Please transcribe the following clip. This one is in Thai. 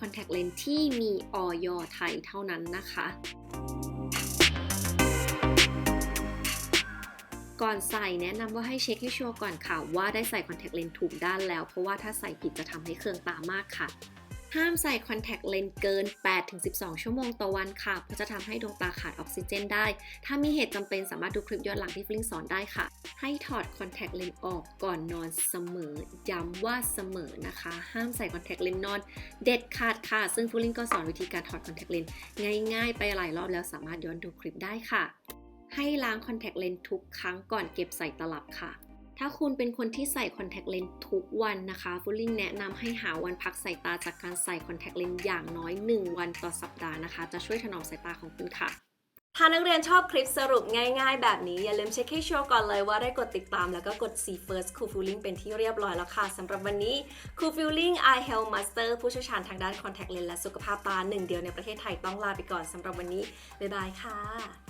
คอนแทคเลนส์ที่มีออยไทยเท่านั้นนะคะก่อนใส่แนะนำว่าให้เช็คให้ชัวร์ก่อนค่ะว่าได้ใส่คอนแทคเลนส์ถูกด้านแล้ว เพราะว่าถ้าใส่ผิดจะทำให้เครื่องตามากค่ะ ห้ามใส่คอนแทคเลนส์เกิน 8-12 ชั่วโมงต่อวันค่ะ เพราะจะทำให้ดวงตาขาดออกซิเจนได้ ถ้ามีเหตุจำเป็นสามารถดูคลิปย้อนหลังที่ฟลิงสอนได้ค่ะ ให้ถอดคอนแทคเลนส์ออกก่อนนอนเสมอ ย้ำว่าเสมอนะคะ ห้ามใส่คอนแทคเลนส์นอน เด็ดขาดค่ะ ซึ่งฟลิงก็สอนวิธีการถอดคอนแทคเลนส์ง่ายๆ ไปหลายรอบแล้วสามารถย้อนดูคลิปได้ค่ะ ให้ล้างคอนแทคเลนส์ทุกครั้งก่อนเก็บใส่ตลับค่ะ ถ้าคุณเป็นคนที่ใส่คอนแทคเลนส์ทุกวันนะคะฟูลลิ่งแนะนำให้หาวันพักสายตาจากการใส่คอนแทคเลนส์อย่างน้อย 1 วันต่อสัปดาห์นะคะ จะช่วยถนอมสายตาของคุณค่ะ ถ้านักเรียนชอบคลิปสรุปง่ายๆ แบบนี้อย่าลืมเช็คให้ชัวร์ก่อนเลยว่าได้กดติดตามแล้วก็กด See First Cool Feeling เป็นที่เรียบร้อยแล้วค่ะสำหรับวันนี้ Cool Feeling Eye Health Master ผู้เชี่ยวชาญทางด้าน Contact Lens และสุขภาพตาหนึ่งเดียวในประเทศไทยต้องลาไปก่อนสำหรับวันนี้บ๊ายบายค่ะ